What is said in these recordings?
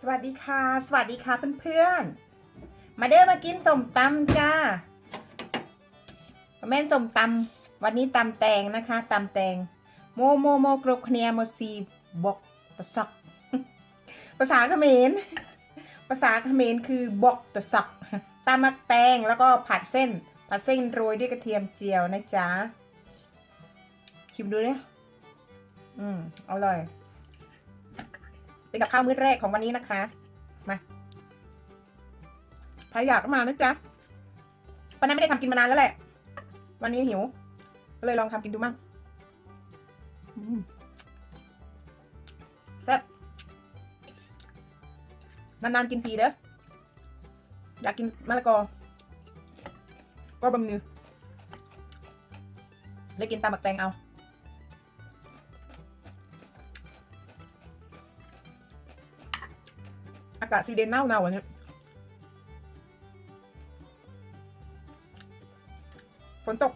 สวัสดีค่ะ สวัสดีค่ะเพื่อนๆ มาเด้อมากินสมตำจ้าแม่นสมตำวันนี้ตำแตงนะคะตำแตง โมโมโมกรบเคเนียโมซีบอกตะสัก ภาษาเขมร ภาษาเขมรคือบอกตะสักตำมักแตงแล้วก็ผัดเส้น ผัดเส้นโรยด้วยกระเทียมเจียวนะจ๊ะชิมดูเนี่ยอืมอร่อย เป็นกับข้าวมื้อแรกของวันนี้นะคะ มาใครอยากก็มานะจ๊ะวันนั้นไม่ได้ทำกินมานานแล้วแหละ วันนี้หิว ก็เลยลองทำกินดูมั่งแซ่บนานๆกินทีเด้อ อยากกินมะละกอ ก็บะหมี่เลยกินตามบักแตงเอา กาศสวีเดนหนาวหนาวๆอันเนี้ยฝนตก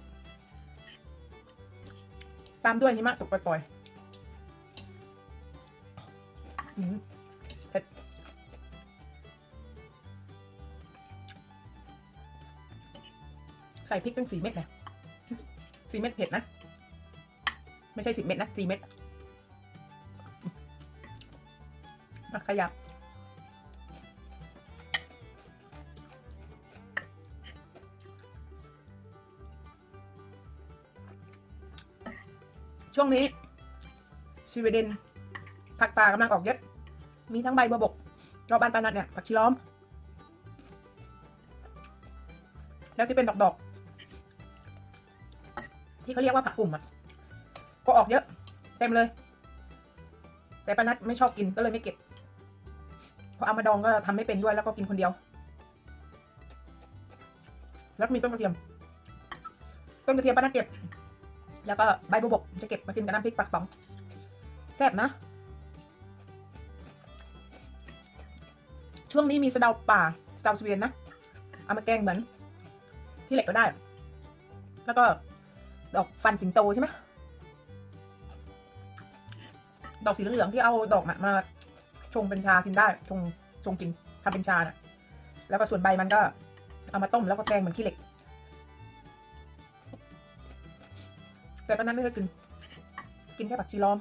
ตามด้วยหิมะตกปล่อยๆเผ็ดใส่พริกตั้งสี่เม็ดเลยสี่เม็ดเผ็ดนะ ไม่ใช่สิบเม็ดนะสี่เม็ดมาขยับ ช่วงนี้สวีเดนผักป่ากำลังออกเยอะ มีทั้งใบบัวบกรอบานปานัดเนี่ยผักชีล้อม แล้วที่เป็นดอกๆ ที่เขาเรียกว่าผักกลุ่มอะ ก็ออกเยอะ เต็มเลย แต่ปานัดไม่ชอบกินก็เลยไม่เก็บพอเอามาดองก็ทำไม่เป็นด้วยแล้วก็กินคนเดียว แล้วมีต้นกระเทียม ต้นกระเทียมปานัดเก็บ แล้วก็ใบบัวบกจะเก็บมากินกับน้ำพริกปลากระป๋องแซ่บนะ ช่วงนี้มีสะเดาป่าสะเดาสวีเดนนะเอามาแกงเหมือนที่เหล็กก็ได้ แล้วก็ดอกฟันสิงโตใช่ไหมดอกสีเหลืองที่เอาดอกมามาชงเป็นชากินได้ชงชงกินทำเป็นชาน่ะ แล้วก็ส่วนใบมันก็เอามาต้มแล้วก็แกงเหมือนขี้เหล็ก แต่ตอนนั้นไม่เคยกิน กินแค่ผักชีล้อม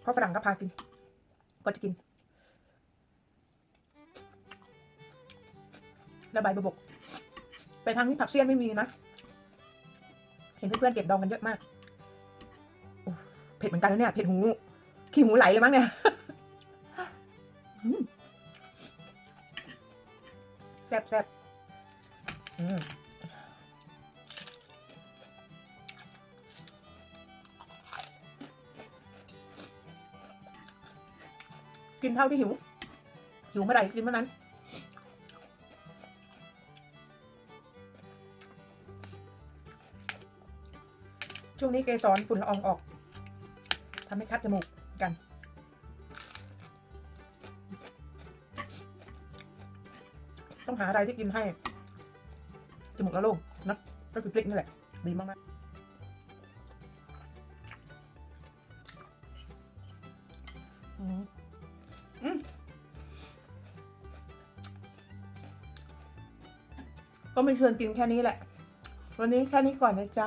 เพราะฝรั่งก็พากิน ก็จะกินแล้วใบบัวบก ไปทางนี้ผักเสี้ยนไม่มีนะ เห็นเพื่อนๆเก็บดองกันเยอะมาก เผ็ดเหมือนกันนะเนี่ย เผ็ดหู ขี้หูไหลเลยมั้งเนี่ยแซ่บแซ่บอืม กินเท่าที่หิว หิวเมื่อไหร่กินเมื่อนั้นช่วงนี้เกสรฝุ่นละอองออกทำให้คัดจมูกกัน ต้องหาอะไรที่กินให้ จมูกละโล่งนะก็คือพริกนี่แหละ ดีมากๆ ก็มาชวนกินแค่นี้แหละ วันนี้แค่นี้ก่อนนะจ๊ะ